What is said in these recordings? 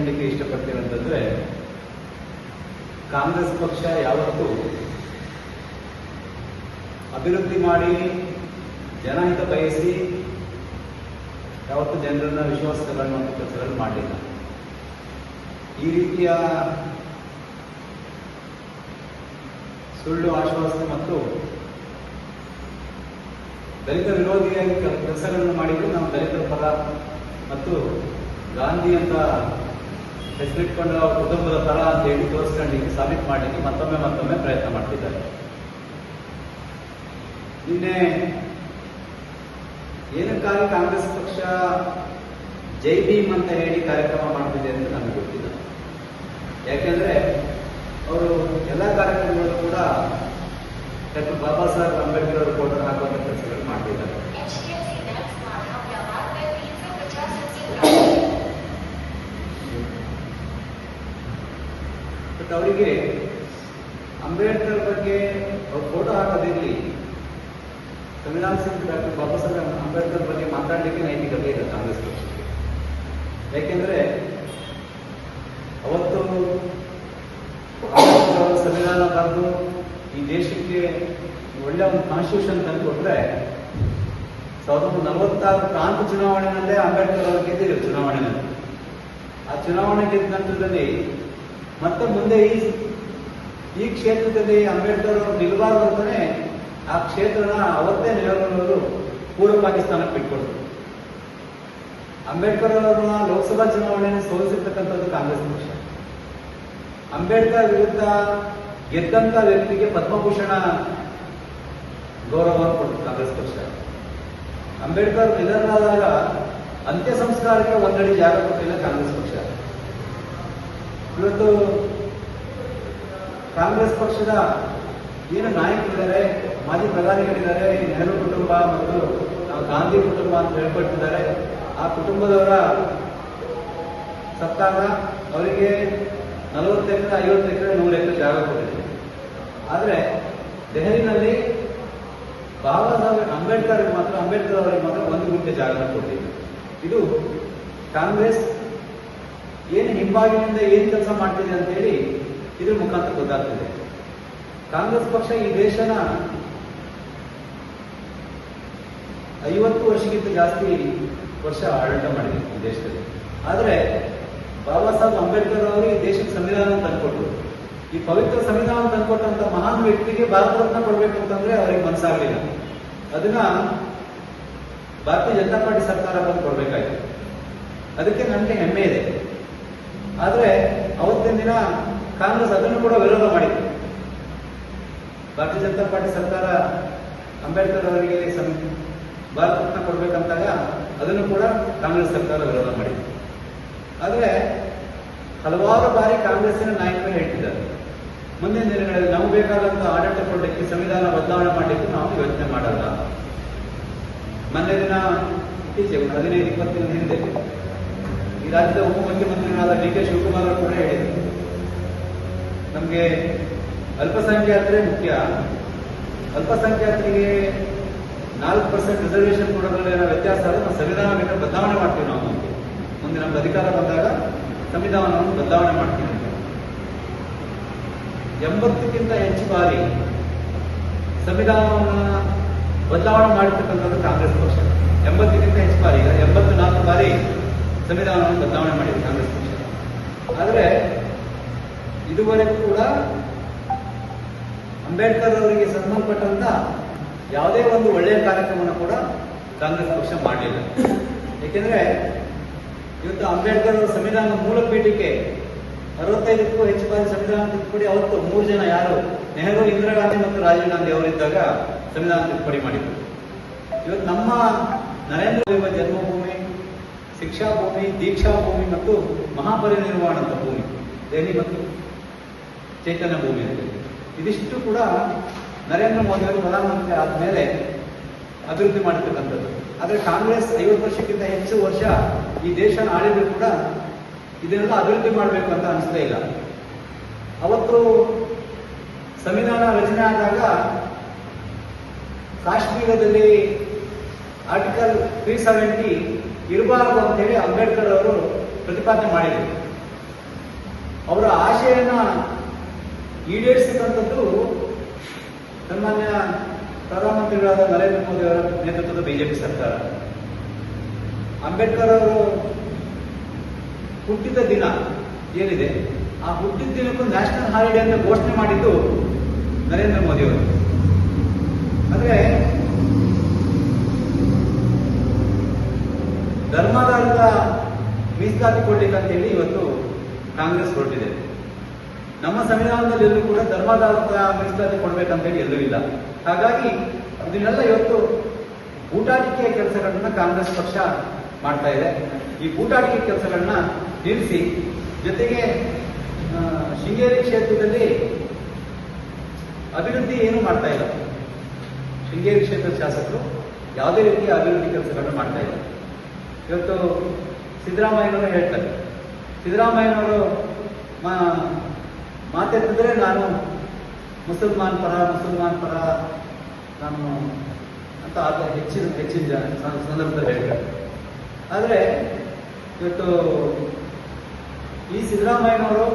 ಹೇಳಲಿಕ್ಕೆ ಇಷ್ಟಪಡ್ತೀನಿ ಅಂತಂದ್ರೆ ಕಾಂಗ್ರೆಸ್ ಪಕ್ಷ ಯಾವತ್ತೂ ಅಭಿವೃದ್ಧಿ ಮಾಡಿ, ಜನಹಿತ ಬಯಸಿ, ಯಾವತ್ತು ಜನರನ್ನ ವಿಶ್ವಾಸ ತಗೊಳ್ಳುವಂಥ ಕೆಲಸಗಳನ್ನು ಮಾಡಲಿಲ್ಲ. ಈ ರೀತಿಯ ಸುಳ್ಳು ಆಶ್ವಾಸನೆ ಮತ್ತು ದಲಿತ ವಿರೋಧಿಯಾಗಿ ಕೆಲಸಗಳನ್ನು ಮಾಡಿದ್ರು ನಾವು ದಲಿತರ ಪರ ಮತ್ತು ಗಾಂಧಿ ಹೆಸರಿಟ್ಕೊಂಡು ಅವ್ರ ಕುಟುಂಬದ ಪರ ಅಂತ ಹೇಳಿ ತೋರಿಸ್ಕೊಂಡಿಕ್ಕೆ ಸಬ್ಮಿಟ್ ಮಾಡಲಿಕ್ಕೆ ಮತ್ತೊಮ್ಮೆ ಮತ್ತೊಮ್ಮೆ ಪ್ರಯತ್ನ ಮಾಡ್ತಿದ್ದಾರೆ. ನಿನ್ನೆ ಏನಕ್ಕಾಗಿ ಕಾಂಗ್ರೆಸ್ ಪಕ್ಷ ಜೈ ಭೀಮ್ ಅಂತ ಹೇಳಿ ಕಾರ್ಯಕ್ರಮ ಮಾಡ್ತಿದೆ ಅಂತ ನಮಗೆ ಗೊತ್ತಿಲ್ಲ. ಯಾಕೆಂದ್ರೆ ಅವರು ಎಲ್ಲ ಕಾರ್ಯಕ್ರಮಗಳು ಕೂಡ ಡಾಕ್ಟರ್ ಬಾಬಾ ಸಾಹೇಬ್ ಅಂಬೇಡ್ಕರ್ ಅವರು ಫೋಟೋ ಹಾಕುವಂತ ಕೆಲಸಗಳು ಮಾಡ್ತಿದ್ದಾರೆ. ಬಟ್ ಅವರಿಗೆ ಅಂಬೇಡ್ಕರ್ ಬಗ್ಗೆ ಅವ್ರು ಫೋಟೋ ಹಾಕೋದಿರಲಿ. ಸಂವಿಧಾನ ಸಿಂಗ್ ಡಾಕ್ಟರ್ ಬಾಬಾ ಸಾಹೇಬ್ ಅಂಬೇಡ್ಕರ್ ಬಗ್ಗೆ ಮಾತಾಡಲಿಕ್ಕೆ ನೈತಿಕತೆ ಇದೆ ಕಾಂಗ್ರೆಸ್ ಪಕ್ಷಕ್ಕೆ. ಯಾಕೆಂದ್ರೆ ಅವತ್ತು ಸಂವಿಧಾನ ತಂದು ಈ ದೇಶಕ್ಕೆ ಒಳ್ಳೆ ಒಂದು ಕಾನ್ಸ್ಟಿಟ್ಯೂಷನ್ ತಂದು ಕೊಟ್ಟರೆ ಸಾವಿರದ ಒಂಬೈನೂರ ನಲವತ್ತಾರು ಪ್ರಾಂತ ಚುನಾವಣೆಯಲ್ಲೇ ಅಂಬೇಡ್ಕರ್ ಅವರು ಗೆದ್ದಿದ್ರು ಚುನಾವಣೆಯಲ್ಲಿ ಆ ಚುನಾವಣೆ ಗೆದ್ದ ನಂತರದಲ್ಲಿ ಮತ್ತೆ ಮುಂದೆ ಈ ಈ ಕ್ಷೇತ್ರದಲ್ಲಿ ಅಂಬೇಡ್ಕರ್ ಅವರು ನಿಲ್ಲಬಾರ್ದು ಅಂತಾನೆ ಆ ಕ್ಷೇತ್ರನ ಅವತ್ತೇ ನೆಲೆಗೊಂಡವರು ಪೂರ್ವ ಪಾಕಿಸ್ತಾನಕ್ಕೆ ಬಿಟ್ಕೊಡ್ರು ಅಂಬೇಡ್ಕರ್ ಅವರನ್ನ ಲೋಕಸಭಾ ಚುನಾವಣೆಯನ್ನು ಸೋಲಿಸಿರ್ತಕ್ಕಂಥದ್ದು ಕಾಂಗ್ರೆಸ್ ಪಕ್ಷ. ಅಂಬೇಡ್ಕರ್ ವಿರುದ್ಧ ಗೆದ್ದಂತ ವ್ಯಕ್ತಿಗೆ ಪದ್ಮಭೂಷಣ ಗೌರವ ಕೊಡ್ತು ಕಾಂಗ್ರೆಸ್ ಪಕ್ಷ. ಅಂಬೇಡ್ಕರ್ ನಿಧನರಾದಾಗ ಅಂತ್ಯ ಸಂಸ್ಕಾರಕ್ಕೆ ಒಂದಡಿ ಜಾಗ ಕೊಟ್ಟಿಲ್ಲ ಕಾಂಗ್ರೆಸ್ ಪಕ್ಷ. ಇವತ್ತು ಕಾಂಗ್ರೆಸ್ ಪಕ್ಷದ ಏನು ನಾಯಕರಿದ್ದಾರೆ, ಮಾಜಿ ಪ್ರಧಾನಿಗಳಿದ್ದಾರೆ ನೆಹರು ಕುಟುಂಬ ಮತ್ತು ಗಾಂಧಿ ಕುಟುಂಬ ಅಂತ ಹೇಳ್ಕೊಳ್ತಿದ್ದಾರೆ ಆ ಕುಟುಂಬದವರ ಸತ್ತಾಗ ಅವರಿಗೆ ನಲವತ್ತು ಎಕರೆ, ಐವತ್ತು ಎಕರೆ, ನೂರು ಎಕರೆ ಜಾಗ ಕೊಟ್ಟಿದೆ. ಆದರೆ ದೆಹಲಿನಲ್ಲಿ ಬಾಬಾ ಸಾಹೇಬ್ ಅಂಬೇಡ್ಕರ್ ಮಾತ್ರ, ಅಂಬೇಡ್ಕರ್ ಅವರಿಗೆ ಮಾತ್ರ ಒಂದು ಗುಂಟೆ ಜಾಗ ಕೊಟ್ಟಿದೆ. ಇದು ಕಾಂಗ್ರೆಸ್ ಏನು ಹಿಂಬಾಗಿನಿಂದ ಏನು ಕೆಲಸ ಮಾಡ್ತಿದೆ ಅಂತ ಹೇಳಿ ಇದ್ರ ಮುಖಾಂತರ ಗೊತ್ತಾಗ್ತಿದೆ. ಕಾಂಗ್ರೆಸ್ ಪಕ್ಷ ಈ ದೇಶನ ಐವತ್ತು ವರ್ಷಕ್ಕಿಂತ ಜಾಸ್ತಿ ವರ್ಷ ಆಡಳಿತ ಮಾಡಿದೆ ಈ ದೇಶದಲ್ಲಿ. ಆದರೆ ಬಾಬಾ ಸಾಹೇಬ್ ಅಂಬೇಡ್ಕರ್ ಅವರು ಈ ದೇಶದ ಸಂವಿಧಾನ ತಂದುಕೊಟ್ರು. ಈ ಪವಿತ್ರ ಸಂವಿಧಾನ ತಂದುಕೊಟ್ಟಂತ ಮಹಾನ್ ವ್ಯಕ್ತಿಗೆ ಭಾರತ ರತ್ನ ಕೊಡ್ಬೇಕು ಅಂತಂದ್ರೆ ಅವ್ರಿಗೆ ಮನಸ್ಸಾಗಲಿಲ್ಲ ಅದನ್ನ ಭಾರತೀಯ ಜನತಾ ಪಾರ್ಟಿ ಸರ್ಕಾರ ಬಂದು ಕೊಡ್ಬೇಕಾಯ್ತು. ಅದಕ್ಕೆ ನನಗೆ ಹೆಮ್ಮೆ ಇದೆ. ಆದರೆ ಅವತ್ತಿನ ದಿನ ಕಾಂಗ್ರೆಸ್ ಅದನ್ನು ಕೂಡ ವಿರೋಧ ಮಾಡಿತ್ತು. ಭಾರತೀಯ ಜನತಾ ಪಾರ್ಟಿ ಸರ್ಕಾರ ಅಂಬೇಡ್ಕರ್ ಅವರಿಗೆ ಭಾರತ ರತ್ನ ಕೊಡ್ಬೇಕಂತಾಗ ಅದನ್ನು ಕೂಡ ಕಾಂಗ್ರೆಸ್ ಸರ್ಕಾರ ವಿರೋಧ ಮಾಡಿತ್ತು. ಆದರೆ ಹಲವಾರು ಬಾರಿ ಕಾಂಗ್ರೆಸ್ಸಿನ ನಾಯಕರು ಹೇಳ್ತಿದ್ದಾರೆ. ಮುಂದಿನ ದಿನಗಳಲ್ಲಿ ನಾವು ಬೇಕಾದಂತ ಆಡಳಿತ ಕೊಡಲಿಕ್ಕೆ ಸಂವಿಧಾನ ಬದಲಾವಣೆ ಮಾಡಲಿಕ್ಕೆ ನಾವು ಯೋಚನೆ ಮಾಡಲ್ಲ. ಮೊನ್ನೆ ದಿನ ಇತ್ತೀಚೆಗೆ ಹದಿನೈದು ಇಪ್ಪತ್ತಿನ ಹಿಂದೆ ರಾಜ್ಯದ ಉಪಮುಖ್ಯಮಂತ್ರಿಗಳಾದ ಡಿ ಕೆ ಶಿವಕುಮಾರ್ ಅವರು ಕೂಡ ಹೇಳಿದರು. ನಮಗೆ ಅಲ್ಪಸಂಖ್ಯಾತರೇ ಮುಖ್ಯ. ಅಲ್ಪಸಂಖ್ಯಾತರಿಗೆ ನಾಲ್ಕು ಪರ್ಸೆಂಟ್ ರಿಸರ್ವೇಷನ್ ಕೊಡೋದ್ರಲ್ಲಿ ಏನೋ ವ್ಯತ್ಯಾಸ ಆದರೆ ನಾವು ಸಂವಿಧಾನ ಬದಲಾವಣೆ ಮಾಡ್ತೀವಿ ನಾವು ಮುಂದೆ. ಮುಂದೆ ನಮ್ಗೆ ಅಧಿಕಾರ ಬಂದಾಗ ಸಂವಿಧಾನವನ್ನು ಬದಲಾವಣೆ ಮಾಡ್ತೀವಿ ಎಂಬತ್ತಕ್ಕಿಂತ ಹೆಚ್ಚು ಬಾರಿ ಸಂವಿಧಾನವನ್ನು ಬದಲಾವಣೆ ಮಾಡಿರ್ತಕ್ಕಂಥದ್ದು ಕಾಂಗ್ರೆಸ್ ಪಕ್ಷ. ಎಂಬತ್ತಕ್ಕಿಂತ ಹೆಚ್ಚು ಬಾರಿ ಈಗ ಎಂಬತ್ತು ನಾಲ್ಕು ಬಾರಿ ಸಂವಿಧಾನವನ್ನು ಬದಲಾವಣೆ ಮಾಡಿದೆ ಕಾಂಗ್ರೆಸ್ ಪಕ್ಷ. ಆದರೆ ಇದುವರೆಗೂ ಕೂಡ ಅಂಬೇಡ್ಕರ್ ಅವರಿಗೆ ಸಂಬಂಧಪಟ್ಟಂತ ಯಾವುದೇ ಒಂದು ಒಳ್ಳೆಯ ಕಾರ್ಯಕ್ರಮವನ್ನು ಕೂಡ ಕಾಂಗ್ರೆಸ್ ಪಕ್ಷ ಮಾಡಲಿಲ್ಲ. ಏಕೆಂದ್ರೆ ಇವತ್ತು ಅಂಬೇಡ್ಕರ್ ಅವರ ಸಂವಿಧಾನದ ಮೂಲ ಪೀಠಕ್ಕೆ ಅರವತ್ತೈದಕ್ಕೂ ಹೆಚ್ಚು ಬಾರಿ ಸಂವಿಧಾನ ತಿದ್ದುಪಡಿ, ಅವತ್ತು ಮೂರು ಜನ ಯಾರು? ನೆಹರು, ಇಂದಿರಾ ಗಾಂಧಿ ಮತ್ತು ರಾಜೀವ್ ಗಾಂಧಿ ಅವರಿದ್ದಾಗ ಸಂವಿಧಾನ ತಿದ್ದುಪಡಿ ಮಾಡಿದ್ರು. ಇವತ್ತು ನಮ್ಮ ನರೇಂದ್ರ ಮೋದಿ ಜನ್ಮಭೂಮಿ ಶಿಕ್ಷಾ ಭೂಮಿ ದೀಕ್ಷಾ ಭೂಮಿ ಮತ್ತು ಮಹಾಪರಿನಿರ್ವಾಣದ ಭೂಮಿ, ದೆಹಲಿ ಮತ್ತು ಚೈತನ್ಯ ಭೂಮಿ ಅಂತ. ಇದಿಷ್ಟು ಕೂಡ ನರೇಂದ್ರ ಮೋದಿ ಅವರು ಪ್ರಧಾನಮಂತ್ರಿ ಆದಮೇಲೆ ಅಭಿವೃದ್ಧಿ ಮಾಡಿರ್ತಕ್ಕಂಥದ್ದು ಆದರೆ ಕಾಂಗ್ರೆಸ್ ಐವತ್ತು ವರ್ಷಕ್ಕಿಂತ ಹೆಚ್ಚು ವರ್ಷ ಈ ದೇಶನ ಆಳಿದ್ರು ಕೂಡ ಇದನ್ನೆಲ್ಲ ಅಭಿವೃದ್ಧಿ ಮಾಡಬೇಕು ಅಂತ ಅನಿಸ್ತಾ ಇಲ್ಲ. ಅವತ್ತು ಸಂವಿಧಾನ ರಚನೆ ಆದಾಗ ಕಾಶ್ಮೀರದಲ್ಲಿ ಆರ್ಟಿಕಲ್ ತ್ರೀ ಸೆವೆಂಟಿ ಇರಬಾರದು ಅಂತ ಹೇಳಿ ಅಂಬೇಡ್ಕರ್ ಅವರು ಪ್ರತಿಪಾದನೆ ಮಾಡಿದರು. ಅವರ ಆಶಯನ ಈಡೇರಿಸತಕ್ಕಂಥದ್ದು ಸನ್ಮಾನ್ಯ ಪ್ರಧಾನಮಂತ್ರಿಗಳಾದ ನರೇಂದ್ರ ಮೋದಿ ಅವರ ನೇತೃತ್ವದ ಬಿಜೆಪಿ ಸರ್ಕಾರ. ಅಂಬೇಡ್ಕರ್ ಅವರು ಹುಟ್ಟಿದ ದಿನ ಏನಿದೆ? ಆ ಹುಟ್ಟಿದ ದಿನಕ್ಕೂ ನ್ಯಾಷನಲ್ ಹಾಲಿಡೇ ಅಂತ ಘೋಷಣೆ ಮಾಡಿದ್ದು ನರೇಂದ್ರ ಮೋದಿ ಅವರು. ಅಂದ್ರೆ ಧರ್ಮಾಧಾರಿತ ಮೀಸಲಾತಿ ಕೊಡ್ಲಿಕ್ಕೆ ಅಂತ ಹೇಳಿ ಇವತ್ತು ಕಾಂಗ್ರೆಸ್ ಕೊಟ್ಟಿದೆ ನಮ್ಮ ಸಂವಿಧಾನದಲ್ಲಿ ಎಲ್ಲರೂ ಕೂಡ ಧರ್ಮಾಧಾರಿತ ಮೀಸಲಾತಿ ಕೊಡ್ಬೇಕಂತ ಹೇಳಿ ಎಲ್ಲೂ ಇಲ್ಲ. ಹಾಗಾಗಿ ಅದನ್ನೆಲ್ಲ ಇವತ್ತು ಊಟಾಟಿಕೆಯ ಕೆಲಸಗಳನ್ನ ಕಾಂಗ್ರೆಸ್ ಪಕ್ಷ ಮಾಡ್ತಾ ಇದೆ. ಈ ಊಟಾಟಿಕೆ ಕೆಲಸಗಳನ್ನ ನಿಲ್ಲಿಸಿ, ಜೊತೆಗೆ ಶೃಂಗೇರಿ ಕ್ಷೇತ್ರದಲ್ಲಿ ಅಭಿವೃದ್ಧಿ ಏನು ಮಾಡ್ತಾ ಇಲ್ಲ. ಶೃಂಗೇರಿ ಕ್ಷೇತ್ರದ ಶಾಸಕರು ಯಾವುದೇ ರೀತಿಯ ಅಭಿವೃದ್ಧಿ ಕೆಲಸಗಳನ್ನು ಮಾಡ್ತಾ ಇಲ್ಲ. ಇವತ್ತು ಸಿದ್ದರಾಮಯ್ಯನವರು ಹೇಳ್ತಾರೆ. ಸಿದ್ದರಾಮಯ್ಯನವರು ಮಾ- ಮಾತೆತ್ತಿದ್ರೆ ನಾನು ಮುಸಲ್ಮಾನ್ ಪರ ಮುಸಲ್ಮಾನ್ ಪರ ನಾನು ಅಂತ ಆತ ಹೆಚ್ಚಿನ ಹೆಚ್ಚಿನ ಜನ ಸಂದರ್ಭದಲ್ಲಿ ಹೇಳ್ತಾರೆ. ಆದರೆ ಇವತ್ತು ಈ ಸಿದ್ದರಾಮಯ್ಯನವರು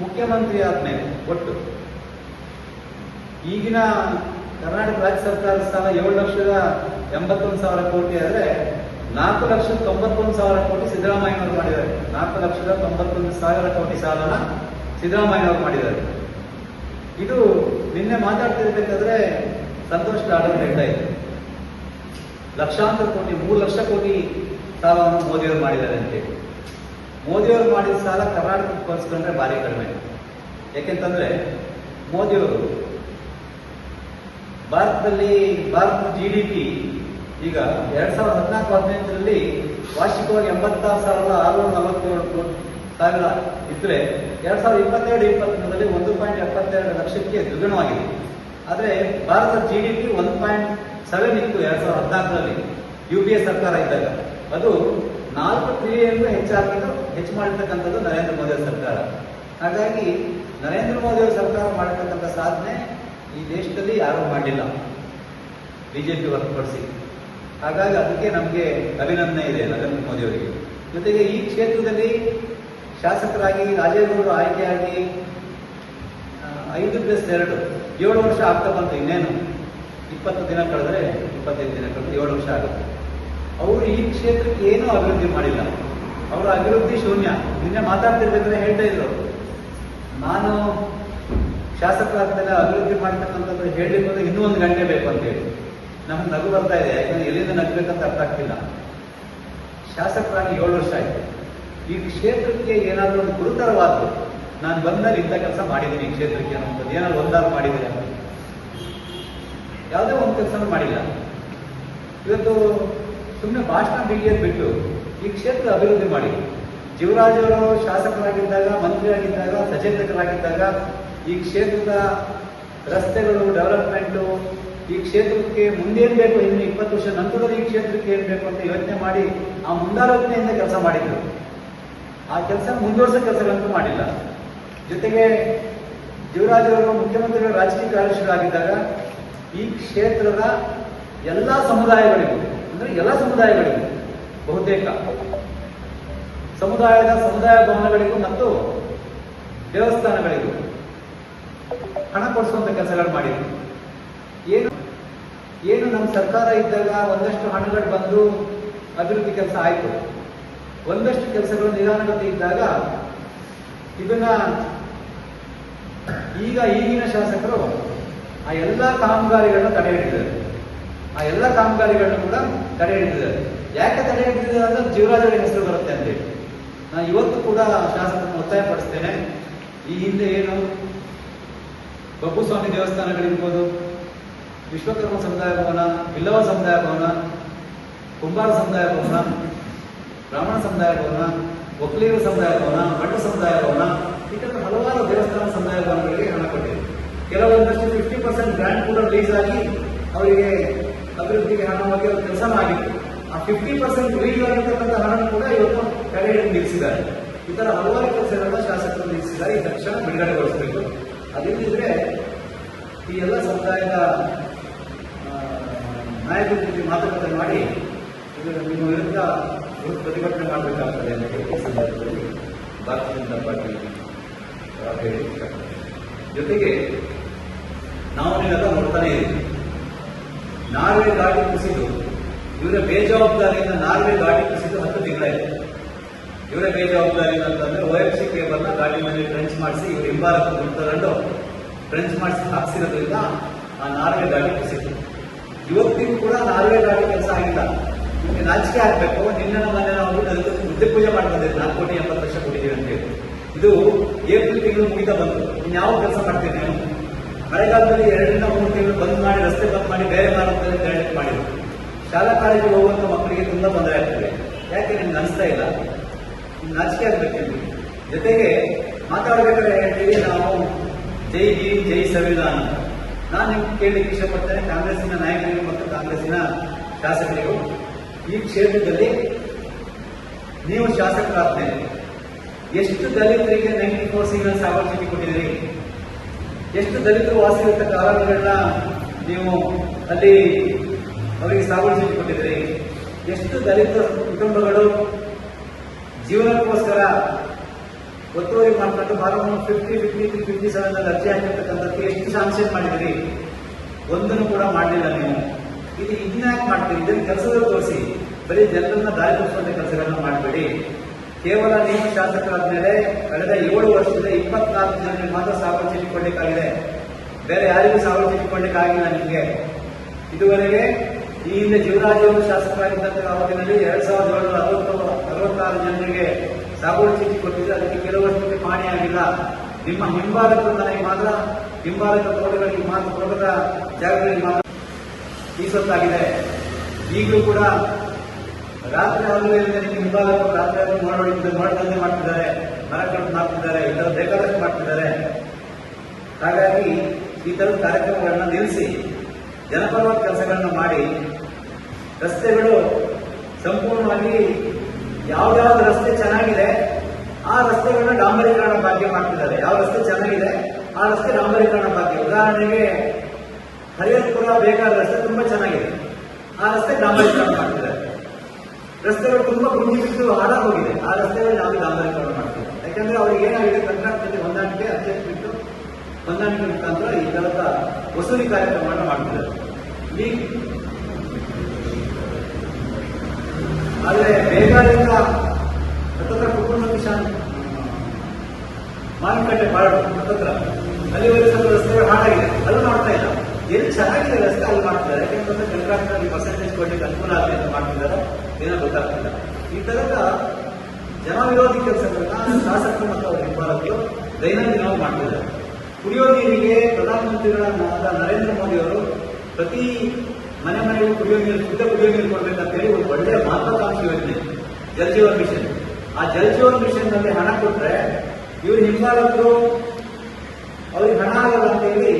ಮುಖ್ಯಮಂತ್ರಿ ಆದ್ಮೇಲೆ ಒಟ್ಟು ಈಗಿನ ಕರ್ನಾಟಕ ರಾಜ್ಯ ಸರ್ಕಾರದ ಸಾಲ ಏಳು ಲಕ್ಷದ ಎಂಬತ್ತೊಂದು ಸಾವಿರ ಕೋಟಿ ಆದರೆ ನಾಲ್ಕು ಲಕ್ಷದ ತೊಂಬತ್ತೊಂದು ಸಾವಿರ ಕೋಟಿ ಸಿದ್ದರಾಮಯ್ಯನವರು ಮಾಡಿದ್ದಾರೆ. ನಾಲ್ಕು ಲಕ್ಷದ ತೊಂಬತ್ತೊಂದು ಸಾವಿರ ಕೋಟಿ ಸಾಲನ ಸಿದ್ದರಾಮಯ್ಯನವರು ಮಾಡಿದ್ದಾರೆ. ಇದು ನಿನ್ನೆ ಮಾತಾಡ್ತಿರ್ಬೇಕಾದ್ರೆ ಸಂತೋಷ್ ಆಡಲು ಹೇಳ್ತಾ ಇದ್ದಾರೆ ಲಕ್ಷಾಂತರ ಕೋಟಿ, ಮೂರು ಲಕ್ಷ ಕೋಟಿ ಸಾಲವನ್ನು ಮೋದಿಯವರು ಮಾಡಿದ್ದಾರೆ ಅಂತೇಳಿ ಮೋದಿಯವರು ಮಾಡಿದ ಸಾಲ ಕರ್ನಾಟಕಕ್ಕೆ ಹೋಲಿಸ್ಕೊಂಡ್ರೆ ಭಾರಿ ಕಡಿಮೆ. ಯಾಕೆಂತಂದ್ರೆ ಮೋದಿಯವರು ಭಾರತದಲ್ಲಿ, ಭಾರತದ ಜಿ ಡಿ ಪಿ ಈಗ ಎರಡ್ ಸಾವಿರದ ಹದಿನಾಲ್ಕು ಹದಿನೈದರಲ್ಲಿ ವಾರ್ಷಿಕವಾಗಿ ಎಂಬತ್ತಾರು ಸಾವಿರದ ಆರುನೂರ ನಲವತ್ತೇಳು ಸಾವಿರ ಇದ್ರೆ ಎರಡ್ ಸಾವಿರದ ಇಪ್ಪತ್ತೆರಡು ಇಪ್ಪತ್ಮೂರರಲ್ಲಿ ಒಂದು ಪಾಯಿಂಟ್ ಎಪ್ಪತ್ತೆರಡು ಲಕ್ಷಕ್ಕೆ ದ್ವಿಗುಣವಾಗಿದೆ. ಆದರೆ ಭಾರತದ ಜಿ ಡಿ ಪಿ ಒಂದು ಪಾಯಿಂಟ್ ಸೆವೆನ್ ಇತ್ತು ಎರಡ್ ಸಾವಿರದ ಹದಿನಾಲ್ಕರಲ್ಲಿ ಯು ಪಿ ಎ ಸರ್ಕಾರ ಇದ್ದಾಗ. ಅದು ನಾಲ್ಕು ಟ್ರಿಲಿಯನ್ ಹೆಚ್ಚಾಗಿದ್ದು ಹೆಚ್ಚು ಮಾಡಿರ್ತಕ್ಕಂಥದ್ದು ನರೇಂದ್ರ ಮೋದಿ ಸರ್ಕಾರ. ಹಾಗಾಗಿ ನರೇಂದ್ರ ಮೋದಿ ಸರ್ಕಾರ ಮಾಡಿರ್ತಕ್ಕಂಥ ಸಾಧನೆ ಈ ದೇಶದಲ್ಲಿ ಯಾರೂ ಮಾಡಲಿಲ್ಲ ಬಿಜೆಪಿ ಹೊರತುಪಡಿಸಿ. ಹಾಗಾಗಿ ಅದಕ್ಕೆ ನಮಗೆ ಅಭಿನಂದನೆ ಇದೆ ನರೇಂದ್ರ ಮೋದಿ ಅವರಿಗೆ. ಜೊತೆಗೆ ಈ ಕ್ಷೇತ್ರದಲ್ಲಿ ಶಾಸಕರಾಗಿ ರಾಜೇಗೌಡರು ಆಯ್ಕೆಯಾಗಿ ಐದು ಪ್ಲಸ್ ಎರಡು, ಏಳು ವರ್ಷ ಆಗ್ತಾ ಬಂತು ಇನ್ನೇನು. ಇಪ್ಪತ್ತು ದಿನ ಕಳೆದ್ರೆ ಇಪ್ಪತ್ತೈದು ದಿನ ಕಳೆದ್ರೆ ಏಳು ವರ್ಷ ಆಗುತ್ತೆ. ಅವರು ಈ ಕ್ಷೇತ್ರಕ್ಕೆ ಏನೂ ಅಭಿವೃದ್ಧಿ ಮಾಡಿಲ್ಲ. ಅವರ ಅಭಿವೃದ್ಧಿ ಶೂನ್ಯ. ನಿನ್ನೆ ಮಾತಾಡ್ತಿರ್ಬೇಕಂದ್ರೆ ಹೇಳ್ತಾ ಇದ್ರು ನಾನು ಶಾಸಕರಾಗ್ತಾರೆ ಅಭಿವೃದ್ಧಿ ಮಾಡ್ತಕ್ಕಂಥದ್ದು ಹೇಳಲಿಕ್ಕೆ ಹೋದ್ರೆ ಇನ್ನೂ ಒಂದು ಗಂಟೆ ಬೇಕು ಅಂತ ಹೇಳಿ. ನಮ್ಗೆ ನಗು ಬರ್ತಾ ಇದೆ. ಯಾಕಂದ್ರೆ ಎಲ್ಲಿಂದ ನಗಬೇಕಂತ ಅರ್ಥ ಆಗ್ತಿಲ್ಲ. ಶಾಸಕರಾಗಿ ಏಳು ವರ್ಷ ಆಯ್ತು. ಈ ಕ್ಷೇತ್ರಕ್ಕೆ ಏನಾದರೂ ಒಂದು ಗುರುತರವಾದ್ದು ನಾನು ಬಂದಲ್ಲಿ ಇಂಥ ಕೆಲಸ ಮಾಡಿದ್ದೀನಿ ಈ ಕ್ಷೇತ್ರಕ್ಕೆ ಅನ್ನೋದು ಏನಾದ್ರು ಒಂದಾದ್ರು ಮಾಡಿದ್ದೀನಿ ಅಂತ. ಯಾವುದೇ ಒಂದು ಕೆಲಸನೂ ಮಾಡಿಲ್ಲ. ಇವತ್ತು ಸುಮ್ಮನೆ ಭಾಷಣ ಬಿಗಿಯೋದು ಬಿಟ್ಟು ಈ ಕ್ಷೇತ್ರ ಅಭಿವೃದ್ಧಿ ಮಾಡಿ. ಜೀವರಾಜವರು ಶಾಸಕರಾಗಿದ್ದಾಗ, ಮಂತ್ರಿಯಾಗಿದ್ದಾಗ, ಸಚೇತಕರಾಗಿದ್ದಾಗ ಈ ಕ್ಷೇತ್ರದ ರಸ್ತೆಗಳು ಡೆವಲಪ್ಮೆಂಟು ಈ ಕ್ಷೇತ್ರಕ್ಕೆ ಮುಂದೇನು ಬೇಕು? ಇನ್ನು ಇಪ್ಪತ್ತು ವರ್ಷ ನಂತರದಲ್ಲಿ ಈ ಕ್ಷೇತ್ರಕ್ಕೆ ಏನು ಬೇಕು ಅಂತ ಯೋಚನೆ ಮಾಡಿ ಆ ಮುಂದಾಲೋಚನೆಯಿಂದ ಕೆಲಸ ಮಾಡಿದ್ರು. ಆ ಕೆಲಸ ಮುಂದುವರಿಸೋ ಕೆಲಸಗಳಂತೂ ಮಾಡಿಲ್ಲ. ಜೊತೆಗೆ ಅವರು ಮುಖ್ಯಮಂತ್ರಿಗಳ ರಾಜಕೀಯ ಕಾರ್ಯದರ್ಶಿಗಳಾಗಿದ್ದಾಗ ಈ ಕ್ಷೇತ್ರದ ಎಲ್ಲ ಸಮುದಾಯಗಳಿಗೂ, ಅಂದ್ರೆ ಎಲ್ಲ ಸಮುದಾಯಗಳಿಗೂ, ಬಹುತೇಕ ಸಮುದಾಯದ ಸಮುದಾಯ ಭವನಗಳಿಗೂ ಮತ್ತು ದೇವಸ್ಥಾನಗಳಿಗೂ ಹಣ ಕೊಡಿಸುವಂತ ಕೆಲಸಗಳು ಮಾಡಿದ್ರು. ಏನು ಏನು ನಮ್ಮ ಸರ್ಕಾರ ಇದ್ದಾಗ ಒಂದಷ್ಟು ಹಣಗಳು ಬಂದು ಅಭಿವೃದ್ಧಿ ಕೆಲಸ ಆಯಿತು. ಒಂದಷ್ಟು ಕೆಲಸಗಳು ನಿಧಾನಗತಿ ಇದ್ದಾಗ ಇದನ್ನ ಈಗ ಈಗಿನ ಶಾಸಕರು ಆ ಎಲ್ಲ ಕಾಮಗಾರಿಗಳನ್ನ ತಡೆ ಹಿಡಿದಿದ್ದಾರೆ. ಆ ಎಲ್ಲ ಕಾಮಗಾರಿಗಳನ್ನ ಕೂಡ ತಡೆ ಹಿಡಿದಿದ್ದಾರೆ. ಯಾಕೆ ತಡೆ ಹಿಡಿದಿದ್ದಾರೆ ಅಂದ್ರೆ ಜೀವರಾಜರ ಹೆಸರು ಬರುತ್ತೆ ಅಂತೇಳಿ ನಾನು ಇವತ್ತು ಕೂಡ ಶಾಸಕರನ್ನು ಒತ್ತಾಯ ಪಡಿಸ್ತೇನೆ ಈ ಹಿಂದೆ ಏನು? ಬಬ್ಬುಸ್ವಾಮಿ ದೇವಸ್ಥಾನಗಳಿರ್ಬೋದು ವಿಶ್ವಕರ್ಮ ಸಮುದಾಯ ಭವನ, ಬಿಲ್ಲವ ಸಮುದಾಯ ಭವನ, ಕುಂಬಾರ ಸಮುದಾಯ ಭವನ, ಬ್ರಾಹ್ಮಣ ಸಮುದಾಯ ಭವನ ಒಕ್ಕಲಿಗರ ಸಮುದಾಯ ಭವನ ಭಟ್ಟ ಸಮುದಾಯ ಭವನ, ಇತರ ಹಲವಾರು ದೇವಸ್ಥಾನ ಸಮುದಾಯ ಭವನಗಳಿಗೆ ಹಣ ಕೊಟ್ಟಿದೆ. ಕೆಲವೊಂದಷ್ಟು ಫಿಫ್ಟಿ ಪರ್ಸೆಂಟ್ ಗ್ರ್ಯಾಂಡ್ ಕೂಡ ರಿಲೀಸ್ ಆಗಿ ಅವರಿಗೆ ಅಭಿವೃದ್ಧಿಗೆ ಹಣ ಬಗ್ಗೆ ಅವರು ಕೆಲಸ ಆಗಿತ್ತು ಆ ಫಿಫ್ಟಿ ಪರ್ಸೆಂಟ್ ರಿಲೀಸ್ ಆಗಿರ್ತಕ್ಕಂಥ ಹಣ ಕೂಡ ಇವತ್ತು ತಡೆ ನಿಲ್ಲಿಸಿದ್ದಾರೆ. ಈ ತರ ಹಲವಾರು ಕೆಲಸಗಳನ್ನ ಶಾಸಕರು ನಿಲ್ಲಿಸಿದ್ದಾರೆ. ಈ ತಕ್ಷಣ ಬಿಡುಗಡೆಗೊಳಿಸಬೇಕು. ಅದಿಲ್ಲದಿದ್ರೆ ಈ ಎಲ್ಲ ಸಮುದಾಯದ ನಾಯಕರ ಜೊತೆ ಮಾತುಕತೆ ಮಾಡಿ ನಿಮ್ಮ ವಿರುದ್ಧ ಪ್ರತಿಭಟನೆ ಮಾಡಬೇಕಾಗ್ತದೆ ಅಂತ ಈ ಸಂದರ್ಭದಲ್ಲಿ ಭಾರತೀಯ ಜನತಾ ಪಾರ್ಟಿ ಜೊತೆಗೆ ನಾವು ನೀವೆಲ್ಲ ನೋಡ್ತಾನೆ ಇದ್ದೀವಿ ನಾರ್ವೆ ಗಾಡಿ ಕುಸಿದು, ಇವರ ಬೇಜವಾಬ್ದಾರಿಯಿಂದ ನಾರ್ವೆ ಗಾಡಿ ಕುಸಿದು ಹತ್ತು ತಿಂಗಳಾಯಿತು. ಇವರ ಬೇಜವಾಬ್ದಾರಿ ಅಂತಂದ್ರೆ ಓ ಎಫ್ ಸಿ ಕೇಬಲ್ನ ಗಾಡಿ ಮೇಲೆ ಟ್ರೆಂಚ್ ಮಾಡಿಸಿ, ಇವರು ದುಡ್ಡು ತಗೊಂಡು ಟ್ರೆಂಚ್ ಮಾಡಿಸಿ ಹಾಕ್ಸಿರೋದ್ರಿಂದ ಆ ನಾರ್ವೆ ಗಾಡಿ ಕುಸಿತು. ಇವತ್ತಿಗೂ ಕೂಡ ನಾಲ್ವೇ ದಾಟಿ ಕೆಲಸ ಆಗಿಲ್ಲ. ನಿಮಗೆ ನಾಚಿಕೆ ಆಗ್ಬೇಕು. ನಿನ್ನ ಮನೆ ನಾವು ಅದಕ್ಕೆ ಮುದ್ದೆ ಪೂಜೆ ಮಾಡ್ಕೊಂಡಿದ್ದೀವಿ ನಾಲ್ಕು ಕೋಟಿ ಎಂಬತ್ತು ಲಕ್ಷ ಕೊಟ್ಟಿದ್ದೀವಿ ಅಂತೇಳಿ ಇದು ಏಪ್ರಿಲ್ ತಿಂಗಳು ಮುಗಿತಾ ಬಂತು. ಇನ್ಯಾವ ಕೆಲಸ ಮಾಡ್ತೀನಿ ನಾನು ಮಳೆಗಾಲದಲ್ಲಿ ಎರಡರಿಂದ ಮೂರು ತಿಂಗಳು ಬಂದ್ ಮಾಡಿ, ರಸ್ತೆ ಬಂದ್ ಮಾಡಿ, ಬೇರೆ ಮಾರ್ಗದಲ್ಲಿ ಡೈರೆಕ್ಟ್ ಮಾಡಿದ್ರು. ಶಾಲಾ ಕಾಲೇಜಿಗೆ ಹೋಗುವಂತ ಮಕ್ಕಳಿಗೆ ತುಂಬಾ ತೊಂದರೆ ಆಗ್ತದೆ. ಯಾಕೆ? ನಿಮ್ಗೆ ಅನಿಸ್ತಾ ಇಲ್ಲ. ನಾಚಿಕೆ ಆಗ್ಬೇಕು ಜೊತೆಗೆ ಮಾತಾಡಬೇಕಾದ್ರೆ ಹೇಳ್ತೀವಿ ನಾವು ಜೈ ಜೀ ಜೈ ಸಂವಿಧಾನ. ನಾನು ನಿಮ್ಗೆ ಕೇಳಲಿಕ್ಕೆ ಇಷ್ಟಪಡ್ತೇನೆ, ಕಾಂಗ್ರೆಸ್ಸಿನ ನಾಯಕರಿಗೂ ಮತ್ತು ಕಾಂಗ್ರೆಸ್ಸಿನ ಶಾಸಕರಿಗೂ, ಈ ಕ್ಷೇತ್ರದಲ್ಲಿ ನೀವು ಶಾಸಕರಾದ್ಮೇಲೆ ಎಷ್ಟು ದಲಿತರಿಗೆ ನೈಂಟಿ ಫೋರ್ ಸಿಗ್ನಲ್ಸ್ ಅಪರ್ಚುನಿಟಿ ಕೊಟ್ಟಿದ್ದೀರಿ? ಎಷ್ಟು ದಲಿತರು ವಾಸಿರುವಂತಹ ಕಾಲಗಳನ್ನ ನೀವು ಅಲ್ಲಿ ಅವರಿಗೆ ಸಾವರ್ಜಿಕೆ ಕೊಟ್ಟಿದ್ದೀರಿ? ಎಷ್ಟು ದಲಿತ ಕುಟುಂಬಗಳು ಜೀವನಕ್ಕೋಸ್ಕರ ಒತ್ತುವರಿ ಮಾಡ್ಕೊಂಡು ಬಾಲವನ್ನು ಫಿಫ್ಟಿ ಫಿಫ್ಟಿ ಫಿಫ್ಟಿ ಸೆವೆನ್ ಅಲ್ಲಿ ಅರ್ಜಿ ಹಾಕಿರ್ತಕ್ಕಂಥದ್ದು ಎಷ್ಟು ಶಾಂಕ್ಷನ್ ಮಾಡಿದಿರಿ. ಒಂದನ್ನು ಕೂಡ ಮಾಡಲಿಲ್ಲ ನೀವು. ಇದು ಇದನ್ನ ಯಾಕೆ ಮಾಡ್ತೀರಿ? ಇದನ್ನು ಕೆಲಸದಲ್ಲಿ ತೋರಿಸಿ. ಬರೀ ಜನರನ್ನ ದಾರಿ ತೋರಿಸುವಂತ ಕೆಲಸಗಳನ್ನ ಮಾಡಬೇಡಿ. ಕೇವಲ ನೀವು ಶಾಸಕರಾದ್ಮೇಲೆ ಕಳೆದ ಏಳು ವರ್ಷದ ಇಪ್ಪತ್ನಾಲ್ಕು ಜನರಿಗೆ ಮಾತ್ರ ಸಾವಿರ ಕೊಡ್ಲಿಕ್ಕಾಗಿದೆ ಬೇರೆ ಯಾರಿಗೂ ಸಾವಿರ ಕೊಡ್ಲಿಕ್ಕಾಗಿಲ್ಲ ನಿಮಗೆ. ಇದುವರೆಗೆ ಈ ಹಿಂದೆ ಜೀವರಾಜ್ಯವನ್ನು ಶಾಸಕರಾಗಿದ್ದಂತಹ ಅವಧಿನಲ್ಲಿ ಎರಡ್ ಸಾವಿರದ ಏಳು ಅರವತ್ತು ಅರವತ್ತಾರು ಜನರಿಗೆ ಸಾಗುವಳಿ ಚೀಟಿ ಕೊಟ್ಟಿದ್ರೆ ಅದಕ್ಕೆ ಕೆಲವು ವರ್ಷಕ್ಕೆ ಆಗಿಲ್ಲ. ನಿಮ್ಮ ಹಿಂಬಾಲಕರು ನನಗೆ ಮಾತ್ರ ಹಿಂಬಾಲಕ ತೋಟಗಳಿಗೆ ಮಾತ್ರ ತೋಟದ ಜಾಗದಲ್ಲಿ ಮಾತ್ರ ಮೀಸತ್ತಾಗಿದೆ ಈಗಲೂ ಕೂಡ ರಾತ್ರಿ ನಿಮ್ಮ ಹಿಂಬಾಲಕರು ರಾತ್ರಿ ಹಗಲು ನೋಡ್ದಂತೆ ಮಾಡ್ತಿದ್ದಾರೆ. ಮರ ಮಾಡ್ತಿದ್ದಾರೆ, ಈ ಬೇಕಾದಷ್ಟು ಮಾಡ್ತಿದ್ದಾರೆ. ಹಾಗಾಗಿ ಈ ಥರದ ಕಾರ್ಯಕ್ರಮಗಳನ್ನ ನಿಲ್ಲಿಸಿ, ಜನಪರವಾದ ಕೆಲಸಗಳನ್ನು ಮಾಡಿ, ರಸ್ತೆಗಳು ಸಂಪೂರ್ಣವಾಗಿ ಯಾವ್ದಾವ್ದು ರಸ್ತೆ ಚೆನ್ನಾಗಿದೆ, ಆ ರಸ್ತೆಗಳನ್ನ ಡಾಂಬರೀಕರಣ ಭಾಗ್ಯ ಮಾಡ್ತಿದ್ದಾರೆ. ಯಾವ ರಸ್ತೆ ಚೆನ್ನಾಗಿದೆ, ಆ ರಸ್ತೆ ಡಾಂಬರೀಕರಣ ಭಾಗ್ಯ. ಉದಾಹರಣೆಗೆ, ಹರಿಹರಪುರ ಬೇಕಾದ ರಸ್ತೆ ತುಂಬಾ ಚೆನ್ನಾಗಿದೆ. ಆ ರಸ್ತೆ ಡಾಂಬರೀಕರಣ ಮಾಡ್ತಿದ್ದಾರೆ. ರಸ್ತೆಗಳು ತುಂಬಾ ಗುಂಡಿ ಬಿದ್ದು ಹಾಳಾಗೋಗಿದೆ. ಆ ರಸ್ತೆಗಳು ನಾವು ಡಾಂಬರೀಕರಣ ಮಾಡ್ತೀವಿ. ಯಾಕಂದ್ರೆ ಅವ್ರಿಗೆ ಏನಾಗಿದೆ, ಕರ್ನಾಟಕದಲ್ಲಿ ಹೊಂದಾಣಿಕೆ ಅತ್ಯಂತ ಬಿಟ್ಟು ಹೊಂದಾಣಿಕೆ ಮುಖಾಂತರ ಈ ತರದ ವಸೂಲಿ ಕಾರ್ಯಕ್ರಮವನ್ನು ಮಾಡ್ತಿದ್ದಾರೆ. ಈ ಆದ್ರೆ ಬೇಕಾದಿಂದ ಹತ್ತತ್ರ ಕುಟುಂಬ ಕಿಶಾನ್ ಮಾರುಕಟ್ಟೆ ಬಾಳು ಹತ್ತತ್ರ ಅಲ್ಲಿವರೆಗೆ ಸ್ವಲ್ಪ ರಸ್ತೆಗಳು ಹಾಳಾಗಿದೆ. ಅಲ್ಲಿ ಮಾಡ್ತಾ ಇಲ್ಲ. ಎಲ್ಲಿ ಚೆನ್ನಾಗಿದೆ ರಸ್ತೆ ಅಲ್ಲಿ ಮಾಡ್ತಿದ್ದಾರೆ. ಯಾಕೆಂತಂದ್ರೆ ಕಂಟ್ರಾಕ್ಟರ್ ಪರ್ಸೆಂಟೇಜ್ ಕೊಡ್ಲಿಕ್ಕೆ ಅನುಕೂಲ ಆಗಲಿ ಅಂತ ಮಾಡ್ತಿದ್ದಾರೆ. ಏನೋ ಗೊತ್ತಾಗ್ತಿಲ್ಲ. ಈ ತರದ ಜನ ವಿರೋಧಿ ಕೆಲಸಗಳನ್ನ ಶಾಸಕರು ಮತ್ತು ಅವರ ಹಿಂಬಾಲಕರು ದೈನಂದಿನ ಮಾಡ್ತಿದ್ದಾರೆ. ಕುಡಿಯೋ ನೀರಿಗೆ ಪ್ರಧಾನಮಂತ್ರಿಗಳಾದ ನರೇಂದ್ರ ಮೋದಿ ಅವರು ಪ್ರತಿ ಮನೆ ಮನೆಗೂ ಕುಡಿಯೋ ನೀರು, ಶುದ್ಧ ಕುಡಿಯೋ ನೀರು ಕೊಡ್ಬೇಕಂತ ಹೇಳಿ ಒಂದು ಒಳ್ಳೆಯ ಮಹತ್ವಾಕಾಂಕ್ಷಿ ಯೋಜನೆ, ಜಲ್ ಜೀವನ್ ಮಿಷನ್. ಆ ಜಲ್ ಜೀವನ್ ಮಿಷನ್ನಲ್ಲಿ ಹಣ ಕೊಟ್ರೆ ಇವರು ಹಿಂಬಾಲಕರು ಅವ್ರಿಗೆ ಹಣ ಆಗಲ್ಲ ಅಂತ ಹೇಳಿ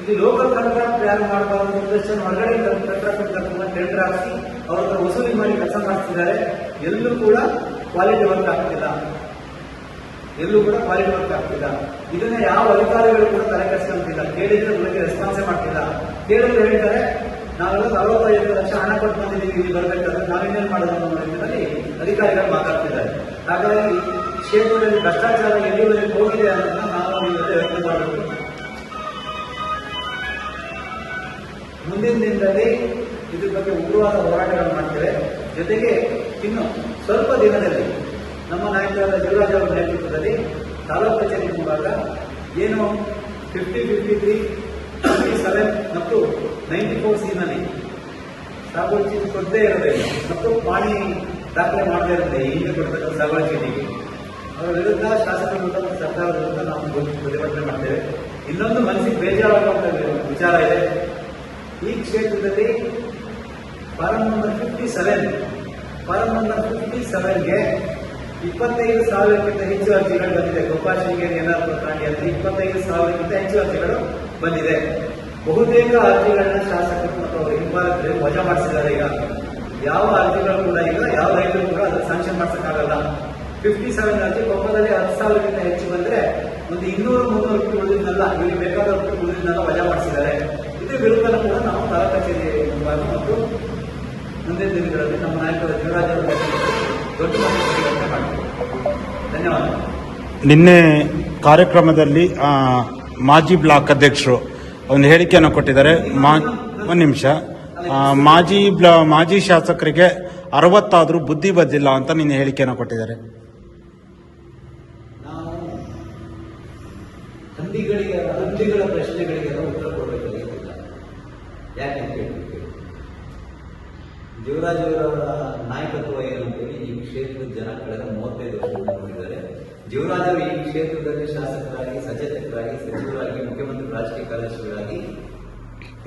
ಇಲ್ಲಿ ಲೋಕಲ್ ಕಾಂಟ್ರಾಕ್ಟ್ ಯಾರು ಮಾಡಬಾರ್ದು ನಿರ್ದೇಶನ ಹೊರಗಡೆ ಕಾಂಟ್ರಾಕ್ಟ್ ಟೆಂಡರ್ ಹಾಕಿ ಅವ್ರ ಹತ್ರ ವಸೂಲಿ ಮಾಡಿ ಕೆಲಸ ಮಾಡ್ತಿದ್ದಾರೆ. ಎಲ್ಲೂ ಕೂಡ ಕ್ವಾಲಿಟಿ ವರ್ಕ್ ಆಗ್ತಿಲ್ಲ. ಎಲ್ಲೂ ಕೂಡ ಕ್ವಾಲಿಟಿ ವರ್ಕ್ ಆಗ್ತಿಲ್ಲ. ಇದನ್ನ ಯಾವ ಅಧಿಕಾರಿಗಳು ಕೂಡ ತಲೆ ಕೆಡಿಸ್ಕೊಂತಿಲ್ಲ ಕೇಳಿದ್ರೆ ಬಗ್ಗೆ ರೆಸ್ಪಾನ್ಸೇ ಮಾಡ್ತಿಲ್ಲ. ಕೇಳಿದ್ರೆ ಹೇಳ್ತಾರೆ ನಾವೆಲ್ಲ ನಲವತ್ತೈದು ಲಕ್ಷ ಹಣ ಕೊಟ್ಟು ಬಂದಿದ್ದೀವಿ, ಇಲ್ಲಿ ಬರಬೇಕಾದ್ರೆ ನಾವೇನೇನು ಮಾಡೋದು ಅನ್ನೋ ಅಧಿಕಾರಿಗಳು ಮಾತಾಡ್ತಿದ್ದಾರೆ. ಹಾಗಾಗಿ ಕ್ಷೇತ್ರದಲ್ಲಿ ಭ್ರಷ್ಟಾಚಾರ ಎಲ್ಲಿವರೆಗೆ ಹೋಗಿದೆ ಅನ್ನೋದನ್ನ ನಾವು ಇವತ್ತು ವ್ಯಕ್ತ ಮಾಡಬೇಕು. ಮುಂದಿನ ದಿನದಲ್ಲಿ ಇದ್ರ ಬಗ್ಗೆ ಉಗ್ರವಾದ ಹೋರಾಟಗಳನ್ನು ಮಾಡ್ತೇವೆ. ಜೊತೆಗೆ ಇನ್ನು ಸ್ವಲ್ಪ ದಿನದಲ್ಲಿ ನಮ್ಮ ನಾಯಕರಾದ ಶಿವರಾಜ್ ಅವರ ನೇತೃತ್ವದಲ್ಲಿ ತಾಲೂಕು ಕಚೇರಿ ಮುಂಭಾಗ ಏನು fifty fifty three fifty seven ಮತ್ತು ನೈಂಟಿ ಫೋರ್ ಸಿನಲ್ಲಿ ಸಾಗುವಳಿ ಚೀಟಿ ಕೊಡದೇ ಇರೋದಿಲ್ಲ ಮತ್ತು ಪಾಣಿ ದಾಖಲೆ ಮಾಡದೇ ಇರುತ್ತೆ ಈಗ ಕೊಡ್ತಕ್ಕಂಥ ಸಾಗುವಳಿ ಚೀಟಿಗೆ ಅವರ ವಿರುದ್ಧ ಶಾಸಕರ ವಿರುದ್ಧ ಮತ್ತು ಸರ್ಕಾರದ ವಿರುದ್ಧ ನಾವು ಪ್ರತಿಭಟನೆ ಮಾಡ್ತೇವೆ. ಇನ್ನೊಂದು ಮನಸ್ಸಿಗೆ ಬೇಜಾರಾಗುವಂತ ವಿಚಾರ ಇದೆ. ಈ ಕ್ಷೇತ್ರದಲ್ಲಿ form number fifty seven form number fifty ಸೆವೆನ್ಗೆ ಇಪ್ಪತ್ತೈದು ಸಾವಿರಕ್ಕಿಂತ ಹೆಚ್ಚು ಅರ್ಜಿಗಳು ಬಂದಿದೆ. ಗೋಪಾಲ್ ಶೃಂಗೇರಿ ಏನಾದ್ರು ಕಾಂಡಿ ಅಂತ ಇಪ್ಪತ್ತೈದು ಸಾವಿರಕ್ಕಿಂತ ಹೆಚ್ಚು ಅರ್ಜಿಗಳು ಬಂದಿದೆ. ಬಹುತೇಕ ಅರ್ಜಿಗಳನ್ನ ಶಾಸಕರು ಮತ್ತು ಅವರು ಹಿಂಬಾಲಕರು ವಜಾ ಮಾಡಿಸಿದ್ದಾರೆ ಈಗ. ಯಾವ ಅರ್ಜಿಗಳು ಕೂಡ ಈಗ ಯಾವ ರೈತರು ಕೂಡ ಅದನ್ನು ಸ್ಯಾಂಕ್ಷನ್ ಮಾಡ್ಸಕ್ಕಾಗಲ್ಲ. ಫಿಫ್ಟಿ ಸೆವೆನ್ ಅರ್ಜಿ ಕೊಪ್ಪದಲ್ಲಿ ಹತ್ತು ಸಾವಿರಕ್ಕಿಂತ ಹೆಚ್ಚು ಬಂದ್ರೆ ಒಂದು ಇನ್ನೂರು, ಮುನ್ನೂರು ರೂಪಾಯಿ ಉಳಿದಿದ್ದಲ್ಲ ಇವರಿಗೆ ಬೇಕಾದ ಉಳಿದಿದ್ದಲ್ಲ ವಜಾ ಮಾಡಿಸಿದ್ದಾರೆ. ಇದ್ರ ವಿರುದ್ಧ ಕೂಡ ನಾವು ತಾಲಾ ಕಚೇರಿ ಮತ್ತು ಮುಂದಿನ ದಿನಗಳಲ್ಲಿ ನಮ್ಮ ನಾಯಕರ ಜೀವರಾಜ್ ಅವರ ನಿನ್ನೆ ಕಾರ್ಯಕ್ರಮದಲ್ಲಿ ಮಾಜಿ ಬ್ಲಾಕ್ ಅಧ್ಯಕ್ಷರು ಒಂದು ಹೇಳಿಕೆಯನ್ನು ಕೊಟ್ಟಿದ್ದಾರೆ. ಒಂದು ನಿಮಿಷ. ಮಾಜಿ ಬ್ಲಾ, ಮಾಜಿ ಶಾಸಕರಿಗೆ ಅರವತ್ತಾದರೂ ಬುದ್ಧಿ ಬದ್ದಿಲ್ಲ ಅಂತ ನಿನ್ನೆ ಹೇಳಿಕೆಯನ್ನು ಕೊಟ್ಟಿದ್ದಾರೆ. ಉತ್ತರ ಕೊಡಬೇಕಾಗಿಲ್ಲ ಯಾಕೆ ನಾಯಕತ್ವ ಏನಂತೇಳಿ ಈ ಕ್ಷೇತ್ರದ ಜನ ಕಳೆದ ಮೂವತ್ತೈದು ವರ್ಷದಿಂದ ನೋಡಿದ್ದಾರೆ. ಅವರು ಈ ಕ್ಷೇತ್ರದಲ್ಲಿ ಶಾಸಕರಾಗಿ, ಸಚೇತಕರಾಗಿ, ಸಚಿವರಾಗಿ, ಮುಖ್ಯಮಂತ್ರಿ, ರಾಜಕೀಯ ಕಾರ್ಯದರ್ಶಿಗಳಾಗಿ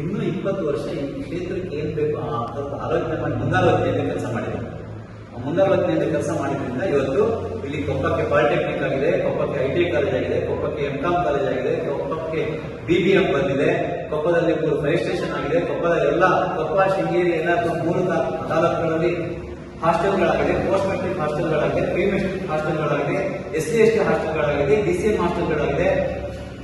ಇನ್ನೂ ಇಪ್ಪತ್ತು ವರ್ಷ ಈ ಕ್ಷೇತ್ರಕ್ಕೆ ಏನ್ ಬೇಕು ಆ ಆಲೋಚನೆ ಮಾಡಿ ಮುಂದಾಲೋಚನೆಯಿಂದ ಕೆಲಸ ಮಾಡಿದ್ದಾರೆ. ಆ ಮುಂದಾಲೋಚನೆಯಿಂದ ಕೆಲಸ ಮಾಡಿದ್ರಿಂದ ಇವತ್ತು ಇಲ್ಲಿ ಕೊಪ್ಪಕ್ಕೆ ಪಾಲಿಟೆಕ್ನಿಕ್ ಆಗಿದೆ, ಕೊಪ್ಪಕ್ಕೆ ಐ ಟಿ ಕಾಲೇಜ್ ಆಗಿದೆ, ಕೊಪ್ಪಕ್ಕೆ ಎಂ ಕಾಮ್ ಕಾಲೇಜ್ ಆಗಿದೆ, ಕೊಪ್ಪಕ್ಕೆ ಬಿಬಿಎಂ ಬಂದಿದೆ, ಕೊಪ್ಪದಲ್ಲಿ ಮೂರು ಫೈರ್ ಸ್ಟೇಷನ್ ಆಗಿದೆ, ಕೊಪ್ಪದ ಎಲ್ಲ ಕೊಪ್ಪ, ಶೃಂಗೇರಿ ಎಲ್ಲ ಮೂರು ತಾಲೂಕುಗಳಲ್ಲಿ ಹಾಸ್ಟೆಲ್ಗಳಾಗಿದೆ ಪೋಸ್ಟ್ ಮೆಟ್ರಿಕ್ ಹಾಸ್ಟೆಲ್ಗಳಾಗಿದೆ ಪ್ರೀ ಮೆಟ್ರಿಕ್ ಹಾಸ್ಟೆಲ್ಗಳಾಗಿದೆ ಎಸ್ ಸಿ ಎಸ್ ಟಿ ಹಾಸ್ಟೆಲ್ಗಳಾಗಿದೆ ಡಿ ಸಿ ಎಂ ಹಾಸ್ಟೆಲ್ಗಳಾಗಿದೆ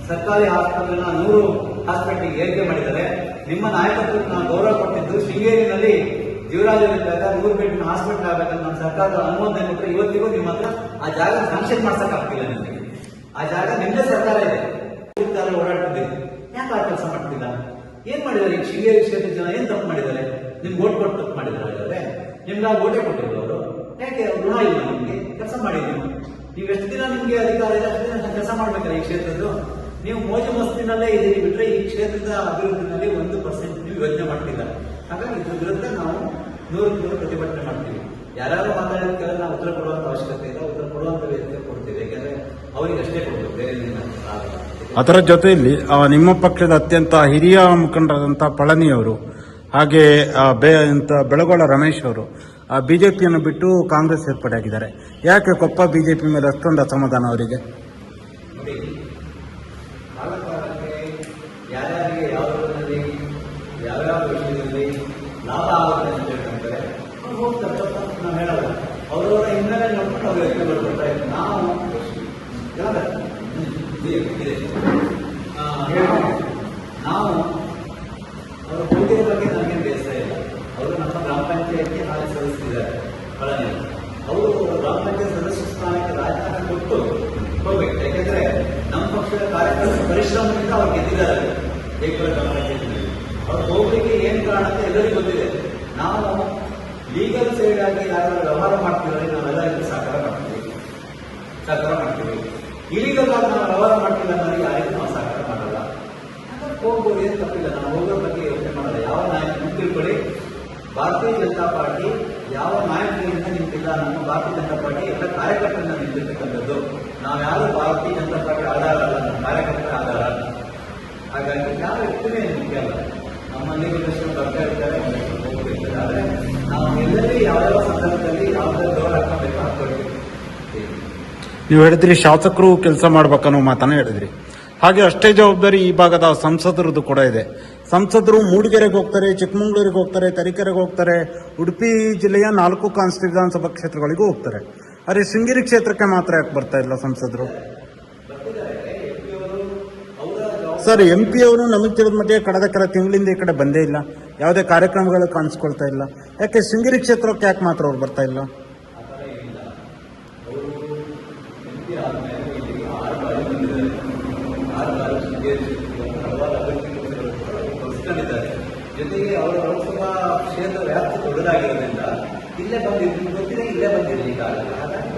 ಸರ್ಕಾರಿ ಹಾಸ್ಪಿಟಲ್ನ ನೂರು ಹಾಸ್ಪಿಟಲ್ ಏರಿಕೆ ಮಾಡಿದ್ದಾರೆ. ನಿಮ್ಮ ನಾಯಕತ್ವಕ್ಕೆ ನಾನು ಗೌರವ ಕೊಟ್ಟಿದ್ದು ಶೃಂಗೇರಿನಲ್ಲಿ ಜೀವರಾಜರಿದ್ದಾಗ ನೂರು ಬೆಡ್ ಹಾಸ್ಪಿಟಲ್ ಆಗಬೇಕಂತ ನಮ್ಮ ಸರ್ಕಾರದ ಅನುಮೋದನೆ ಕೊಟ್ಟರೆ ಇವತ್ತಿಗೂ ನಿಮ್ಮ ಹತ್ರ ಆ ಜಾಗ ಸ್ಯಾಂಕ್ಷನ್ ಮಾಡ್ಸಕ್ಕಾಗ್ತಿಲ್ಲ ನಿಮಗೆ. ಆ ಜಾಗ ನಿಮ್ಮದೇ ಸರ್ಕಾರ ಇದೆ. ಓಡಾಡ್ತಿದ್ದೆ ಯಾಕೆ ಆ ಕೆಲಸ ಮಾಡ್ತಿಲ್ಲ? ಏನ್ ಮಾಡಿದ್ದಾರೆ ಶೃಂಗೇರಿ ಕ್ಷೇತ್ರದ ಜನ? ಏನ್ ತಪ್ಪು ಮಾಡಿದ್ದಾರೆ? ನಿಮ್ಗೆ ಓಟ್ ಕೊಟ್ಟು ತಪ್ಪು ಮಾಡಿದ್ದಾರೆ ನಿಮ್ಗೆ ಓಟೆ ಕೊಟ್ಟಿದ್ರು ಅವರು? ಯಾಕೆ ಗುಣ ಇಲ್ಲ ನಿಮ್ಗೆ? ಕೆಲಸ ಮಾಡಿ ನೀವು ಎಷ್ಟು ದಿನ ನಿಮ್ಗೆ ಅಧಿಕಾರ ಇದೆ, ಅಷ್ಟು ದಿನ ಕೆಲಸ ಮಾಡ್ಬೇಕಲ್ಲ ಈ ಕ್ಷೇತ್ರದ್ದು? ನೀವು ಮೋಜು ಮಸ್ತಿನಲ್ಲೇ ಇದೀರಿ ಬಿಟ್ರೆ ಈ ಕ್ಷೇತ್ರದ ಅಭಿವೃದ್ಧಿನಲ್ಲಿ ಒಂದು ಪರ್ಸೆಂಟ್ ನೀವು ಯೋಚನೆ ಮಾಡ್ತಿಲ್ಲ ಹಾಗಾಗಿ ಇದ್ರ ವಿರುದ್ಧ ನಾವು ನೂರು ನೂರು ಪ್ರತಿಭಟನೆ ಮಾಡ್ತೀವಿ. ಯಾರ್ಯಾರು ಮಾತಾಡೋದಕ್ಕೆಲ್ಲ ನಾವು ಉತ್ತರ ಕೊಡುವಂತ ಅವಶ್ಯಕತೆ ಇಲ್ಲ ಉತ್ತರ ಕೊಡುವಂತ ವ್ಯಕ್ತಿ ಕೊಡ್ತೀವಿ. ಯಾಕಂದ್ರೆ ಅವರಿಗೆ ಅಷ್ಟೇ ಕೊಡ್ಬೇಕು, ಬೇರೆ. ಅದರ ಜೊತೆಯಲ್ಲಿ ನಿಮ್ಮ ಪಕ್ಷದ ಅತ್ಯಂತ ಹಿರಿಯ ಮುಖಂಡರಾದಂತಹ ಪಳನಿಯವರು ಹಾಗೆ ಬೆ ಬೆಳಗೊಳ ರಮೇಶ್ ಅವರು ಬಿಜೆಪಿಯನ್ನು ಬಿಟ್ಟು ಕಾಂಗ್ರೆಸ್ ಸೇರ್ಪಡೆಯಾಗಿದ್ದಾರೆ ಯಾಕೆ ಕೊಪ್ಪ ಬಿಜೆಪಿ ಮೇಲೆ ಅಷ್ಟೊಂದು ಅಸಮಾಧಾನ ಅವರಿಗೆ? ನೋಡಿ ಕಾಲ ಕಾಲಕ್ಕೆ ಯಾರ್ಯಾರಿಗೆ ಯಾವುದರಲ್ಲಿ ಯಾವ್ಯಾವ ವಿಷಯದಲ್ಲಿ ಲಾಭ ಆಗುತ್ತೆ ಅಂತ ಹೇಳ್ಕೊಂತಾರೆ ಅವ್ರು ಹೋಗ್ತಾರೆ ತಪ್ಪು ನಾವು ಹೇಳಲ್ಲ ಅವರವರ ಹಿನ್ನೆಲೆ ನೋಡ್ಕೊಂಡು ಅವ್ರು ಯೋಚನೆ ಮಾಡ್ಕೊಳ್ತಾ ಇದ್ದಾರೆ ನಾವು ಯಾವ್ದ? ಹ್ಮ್, ಇದೆ, ಇದೆ. ಆ, ಹೇಳ್ತೀನಿ. ನಾವು ಅವರು ಹೋಗಿರೋ ಬಗ್ಗೆ ನನಗೆ ಬೇಸರ ಇಲ್ಲ ಅವರು ನಮ್ಮ ಗ್ರಾಮ ಪಂಚಾಯತ್ಗೆ ಹಾಲಿ ಸದಸ್ಯರಿದ್ದಾರೆ ಪಳನಿ ಅವರು ಗ್ರಾಮ ಪಂಚಾಯತ್ ಸದಸ್ಯ ಸ್ಥಾನಕ್ಕೆ ರಾಜಕಾರಣ ಕೊಟ್ಟು ಹೋಗ್ಬೇಕು ಯಾಕೆಂದ್ರೆ ನಮ್ಮ ಪಕ್ಷದ ಕಾರ್ಯಕರ್ತರ ಪರಿಶ್ರಮದಿಂದ ಅವ್ರು ಗೆದ್ದಿದ್ದಾರೆ ಏಕಪುರ ಗ್ರಾಮ ಪಂಚಾಯತ್ನಲ್ಲಿ ಅವ್ರು ಹೋಗ್ಲಿಕ್ಕೆ ಏನ್ ಕಾರಣ ಅಂತ ಎಲ್ಲರಿಗೂ ಗೊತ್ತಿದೆ ನಾವು ಲೀಗಲ್ ಸೈಡ್ ಆಗಿ ಯಾರು ವ್ಯವಹಾರ ಮಾಡ್ತೀವಿ ನಾವೆಲ್ಲ ಇದಕ್ಕೆ ಸಹಕಾರ ಮಾಡ್ತೀವಿ ಸಹಕಾರ ಮಾಡ್ತೀವಿ ಇಲಿಗಲ್ ಆಗಿ ನಾವು ವ್ಯವಹಾರ ಮಾಡ್ತಿಲ್ಲ ಅನ್ನೋರಿಗೆ ಯಾರಿಗೂ ನಾವು ಸಹಕಾರ ಮಾಡಲ್ಲ ಹಾಗಾಗಿ ಹೋಗ್ಬೋದು ಏನು ತಪ್ಪಿಲ್ಲ ನಾವು ಹೋಗೋ ಬಗ್ಗೆ ಯೋಚನೆ ಮಾಡಲ್ಲ ಯಾವ ನಾಯಕ ತಿಳ್ಕೊಳ್ಳಿ ಭಾರತೀಯ ಜನತಾ ಪಾರ್ಟಿ ಯಾವ ನಾಯಕರಿಂದ ನಿಂತಿಲ್ಲ ನಮ್ಮ ಭಾರತೀಯ ಜನತಾ ಪಾರ್ಟಿ ಎಲ್ಲ ಕಾರ್ಯಕರ್ತರಿಂದ ನಿಂತಿರ್ತಕ್ಕಂಥದ್ದು. ನಾವ್ಯಾರು ಭಾರತೀಯ ಜನತಾ ಪಾರ್ಟಿ ಆಧಾರ ಅಲ್ಲ ನಮ್ಮ ಕಾರ್ಯಕರ್ತರ ಆಧಾರ ಹಾಗಾಗಿ ಯಾವ ವ್ಯಕ್ತಿನೇ ಮುಖ್ಯ ಅಲ್ಲ. ನಮ್ಮಲ್ಲಿ ಒಂದಷ್ಟು ಬರ್ತಾ ಇರ್ತಾರೆ, ಒಂದಷ್ಟು ಹೋಗ್ತಿರ್ತಾರೆ ಆದರೆ ನಾವು ಎಲ್ಲರೂ ಯಾವ್ಯಾವ ಸಂದರ್ಭದಲ್ಲಿ ಯಾವ್ದಾದ್ರು ಗೌರವ ಹಾಕಬೇಕು ಹಾಕೊಳ್ತೀವಿ ನೀವು ಹೇಳಿದ್ರಿ ಶಾಸಕರು ಕೆಲಸ ಮಾಡ್ಬೇಕನ್ನೋ ಮಾತನ್ನ ಹೇಳಿದ್ರಿ. ಹಾಗೆ ಅಷ್ಟೇ ಜವಾಬ್ದಾರಿ ಈ ಭಾಗದ ಸಂಸದರದ್ದು ಕೂಡ ಇದೆ. ಸಂಸದರು ಮೂಡಿಗೆರೆಗೆ ಹೋಗ್ತಾರೆ, ಚಿಕ್ಕಮಗಳೂರಿಗೆ ಹೋಗ್ತಾರೆ, ತರೀಕೆರೆಗೆ ಹೋಗ್ತಾರೆ, ಉಡುಪಿ ಜಿಲ್ಲೆಯ ನಾಲ್ಕು ಕಾನ್ಸ್ಟಿ ವಿಧಾನಸಭಾ ಕ್ಷೇತ್ರಗಳಿಗೂ ಹೋಗ್ತಾರೆ. ಆದರೆ ಶೃಂಗೇರಿ ಕ್ಷೇತ್ರಕ್ಕೆ ಮಾತ್ರ ಯಾಕೆ ಬರ್ತಾ ಇಲ್ಲ ಸಂಸದರು? ಸರ್ ಎಂ ಪಿ ಅವರು ನಮಗೆ ತಿಳಿದ ಮಟ್ಟಿಗೆ ಕಳೆದ ಕೆಲ ತಿಂಗಳಿಂದ ಈ ಕಡೆ ಬಂದೇ ಇಲ್ಲ. ಯಾವುದೇ ಕಾರ್ಯಕ್ರಮಗಳು ಕಾಣಿಸ್ಕೊಳ್ತಾ ಇಲ್ಲ. ಯಾಕೆ ಶೃಂಗೇರಿ ಕ್ಷೇತ್ರಕ್ಕೆ ಯಾಕೆ ಮಾತ್ರ ಅವ್ರು ಬರ್ತಾ ಇಲ್ಲ ಆ ಥರ ಏನಿಲ್ಲ ಅವರು ಎಂಪಿ ಆದಮೇಲೆ ಇಲ್ಲಿಗೆ ಆರು ಬಾರಿ ಬಂದಿದ್ದಾರೆ ಆರು ಬಾರಿ ಶೃಂಗೇರಿ ಕ್ಷೇತ್ರದಲ್ಲಿ ಹಲವಾರು ಅಭಿವೃದ್ಧಿ ಕೆಲಸಗಳು ಕೂಡ ಅವರು ತೊಡಗಿಸ್ಕೊಂಡಿದ್ದಾರೆ ಜೊತೆಗೆ ಅವರ ಲೋಕಸಭಾ ಕ್ಷೇತ್ರ ವ್ಯಾಪ್ತಿ ದೊಡ್ಡದಾಗಿರೋದ್ರಿಂದ ಇಲ್ಲೇ ಗೊತ್ತಿದೆ ಇಲ್ಲೇ ಹಾಗಾಗಿ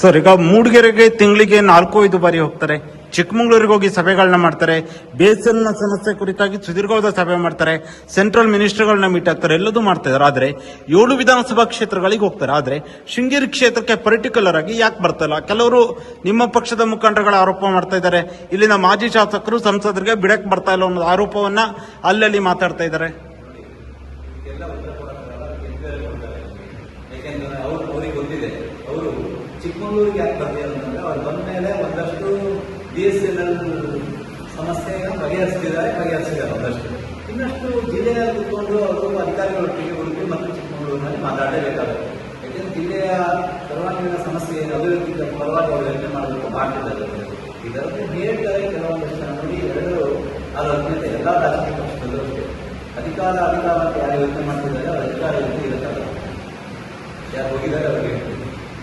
ಸರ್ ಈಗ ಮೂಡಿಗೆರೆಗೆ ತಿಂಗಳಿಗೆ ನಾಲ್ಕು ಐದು ಬಾರಿ ಹೋಗ್ತಾರೆ. ಚಿಕ್ಕಮಗಳೂರಿಗೆ ಹೋಗಿ ಸಭೆಗಳನ್ನ ಮಾಡ್ತಾರೆ. ಬೇಸಲ್ನ ಸಮಸ್ಯೆ ಕುರಿತಾಗಿ ಸುದೀರ್ಘವಾದ ಸಭೆ ಮಾಡ್ತಾರೆ. ಸೆಂಟ್ರಲ್ ಮಿನಿಸ್ಟರ್ಗಳನ್ನ ಮೀಟ್ ಆಗ್ತಾರೆ. ಎಲ್ಲದೂ ಮಾಡ್ತಾ ಇದ್ದಾರೆ ಆದ್ರೆ ಏಳು ವಿಧಾನಸಭಾ ಕ್ಷೇತ್ರಗಳಿಗೆ ಹೋಗ್ತಾರೆ. ಆದ್ರೆ ಶೃಂಗೇರಿ ಕ್ಷೇತ್ರಕ್ಕೆ ಪರ್ಟಿಕ್ಯುಲರ್ ಆಗಿ ಯಾಕೆ ಬರ್ತಾ ಕೆಲವರು ನಿಮ್ಮ ಪಕ್ಷದ ಮುಖಂಡರುಗಳ ಆರೋಪ ಮಾಡ್ತಾ ಇದ್ದಾರೆ. ಇಲ್ಲಿನ ಮಾಜಿ ಶಾಸಕರು ಸಂಸದರಿಗೆ ಬಿಡಕ್ ಬರ್ತಾ ಇಲ್ಲ ಅನ್ನೋ ಆರೋಪವನ್ನ ಅಲ್ಲಲ್ಲಿ ಮಾತಾಡ್ತಾ ಇದ್ದಾರೆ ಇದಕ್ಕೆಲ್ಲ ಉತ್ತರ ಕೊಡೋಕ್ಕಾಗಲ್ಲ, ಅದಕ್ಕೆ ಬೇರೆ ಕೊಡ್ತಾರೆ. ಯಾಕೆಂದ್ರೆ ಅವ್ರು ಅವ್ರಿಗೆ ಗೊತ್ತಿದೆ ಅವರು ಚಿಕ್ಕಮಗಳೂರಿಗೆ ಯಾಕೆ ಬರ್ತಾರೆ ಅಂತಂದ್ರೆ ಅವ್ರು ಬಂದ ಮೇಲೆ ಒಂದಷ್ಟು ಬಿ ಎಸ್ ಎನ್ ಎಲ್ ಸಮಸ್ಯೆಯನ್ನು ಬಗೆಹರಿಸ್ತಿದ್ದಾರೆ, ಬಗೆಹರಿಸಿದ್ದಾರೆ ಒಂದಷ್ಟು. ಇನ್ನಷ್ಟು ಜಿಲ್ಲೆಯಲ್ಲಿ ಕುತ್ಕೊಂಡು ಅವರು ಅಧಿಕಾರಿಗಳೊಟ್ಟಿಗೆ ಉಡುಪಿ ಮತ್ತು ಚಿಕ್ಕಮಗಳೂರಿನಲ್ಲಿ ಮಾತಾಡಲೇಬೇಕಾಗುತ್ತೆ ಯಾಕೆಂದ್ರೆ ಜಿಲ್ಲೆಯ ಸರ್ವಾಂಗೀಣ ಸಮಸ್ಯೆ ಅಭಿವೃದ್ಧಿ ಪರವಾಗಿ ಅವರು ಯೋಚನೆ ಮಾಡಬೇಕು, ಮಾಡ್ತಿದ್ದಾರೆ. ಇದರಲ್ಲಿ ಹೇಳ್ತಾರೆ ಕೆಲವೊಂದಷ್ಟು ನೋಡಿ, ಎರಡು ಅದರ ಎಲ್ಲ ರಾಜಕೀಯ ಪಕ್ಷದಲ್ಲೂ ಅಷ್ಟೇ. ಅಧಿಕಾರ ಅಧಿಕಾರ ಯಾರು ಯೋಚನೆ ಮಾಡ್ತಿದ್ದಾರೆ, ಅವರ ಅಧಿಕಾರ ಯೋಚನೆ ಇರಬೇಕಾಗುತ್ತೆ ಯಾರು ಹೋಗಿದ್ದಾರೆ ಅವರಿಗೆ.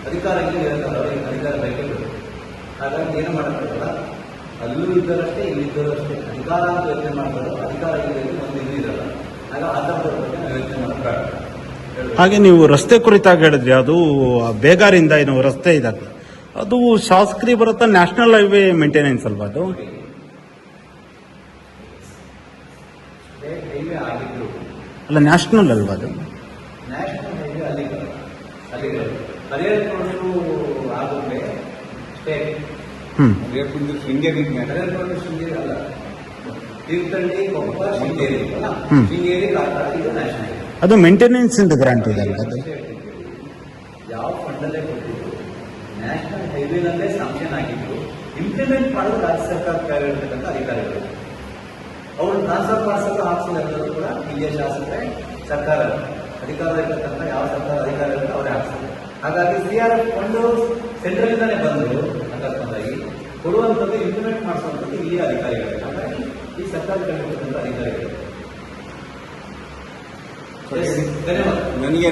ಅಧಿಕಾರ ಇಲ್ಲಿ ಅಂತ ಅವರಿಗೆ ಅಧಿಕಾರ ಬೇಕೇ ಬೇಕು ಹಾಗಾಗಿ ಏನು ಮಾಡೋಕ್ಕಾಗಲ್ಲ? ಅಲ್ಲೂ ಇದ್ದರಷ್ಟೇ ಇಲ್ಲಿ ಅಷ್ಟೇ ಅಧಿಕಾರ ಅಂತ ಯೋಚನೆ ಮಾಡ್ತಾರೆ ಅಧಿಕಾರ ಇಲ್ಲಿ ಒಂದು ಇಲ್ಲಿ ಇರಲ್ಲ. ಆಗ ಆಧಾರದ ಬಗ್ಗೆ ನಾವು ಯೋಚನೆ ಮಾಡೋಕ್ಕಾಗಲ್ಲ ಹಾಗೆ ನೀವು ರಸ್ತೆ ಕುರಿತಾಗಿ ಹೇಳಿದ್ರಿ ಅದು ಬೇಗಾರಿಂದ ಏನು ರಸ್ತೆ ಇದಾಗ್ತದೆ ಅದು ಶಾಸಕರಿ ಬರುತ್ತಾ ನ್ಯಾಷನಲ್ ಹೈವೇ ಮೇಂಟೆನೆನ್ಸ್ ಅಲ್ವಾ ಅದು? ಅಲ್ಲ ನ್ಯಾಷನಲ್ ಅಲ್ವಾ ಅದು ನ್ಯಾಷನಲ್ ಹೈವೇ ಅಲ್ಲಿಗೆ ಅಲ್ಲಿಗೆ ಆಗುತ್ತೆ ಶೃಂಗೇರಿ ಶೃಂಗೇರಿ ಅಲ್ಲ. ತೀರ್ಥಹಳ್ಳಿ ಕೊಪ್ಪ ಶೃಂಗೇರಿ ಅಲ್ಲ ಹ್ಮ್. ಶೃಂಗೇರಿ ಕಾರವಾರ ಇದು ನ್ಯಾಷನಲ್ ಹೈವೇ ಅದು ಮೇಂಟೆನೆನ್ಸ್ ಇಂದ ಗ್ರಾಂಟ್ ಇದೆ ಅಲ್ಲ ಅದು? ಯಾವ ಫಂಡಲ್ಲೇ ಕೊಟ್ಟಿದ್ದು ನ್ಯಾಷನಲ್ ಹೈವೇನಲ್ಲೇ ಸ್ಯಾಂಕ್ಷನ್ ಆಗಿದ್ದು ಇಂಪ್ಲಿಮೆಂಟ್ ಮಾಡೋದು ರಾಜ್ಯ ಸರ್ಕಾರ ಕೈಗೊಳ್ಳತಕ್ಕಂಥ ಅಧಿಕಾರಿಗಳು. ಅವರು ಟ್ರಾನ್ಸ್ಫರ್ ಮಾಡಿಸಲು ಹಾಕ್ಸಿದ್ರು ಕೂಡ ಇಲ್ಲಿಯ ಶಾಸಕರೇ ಸರ್ಕಾರ. ಅಧಿಕಾರ ಇರತಕ್ಕಂಥ ಯಾವ ಸರ್ಕಾರ ಅಧಿಕಾರಿಗಳು ಅವರೇ ಹಾಕ್ತಾರೆ ಹಾಗಾಗಿ C R F fund central ಇಂದಾನೆ ಬಂದರು ಅಕಸ್ಮಾತಾಗಿ ಕೊಡುವಂಥದ್ದು ಇಂಪ್ಲಿಮೆಂಟ್ ಮಾಡಿಸುವಂಥದ್ದು ಇಲ್ಲಿಯ ಅಧಿಕಾರಿಗಳು. ಹಾಗಾಗಿ ಈ ಸರ್ಕಾರಿ ಅಧಿಕಾರಿಗಳು. ಎಸ್, ಧನ್ಯವಾದ. ನನಗೆ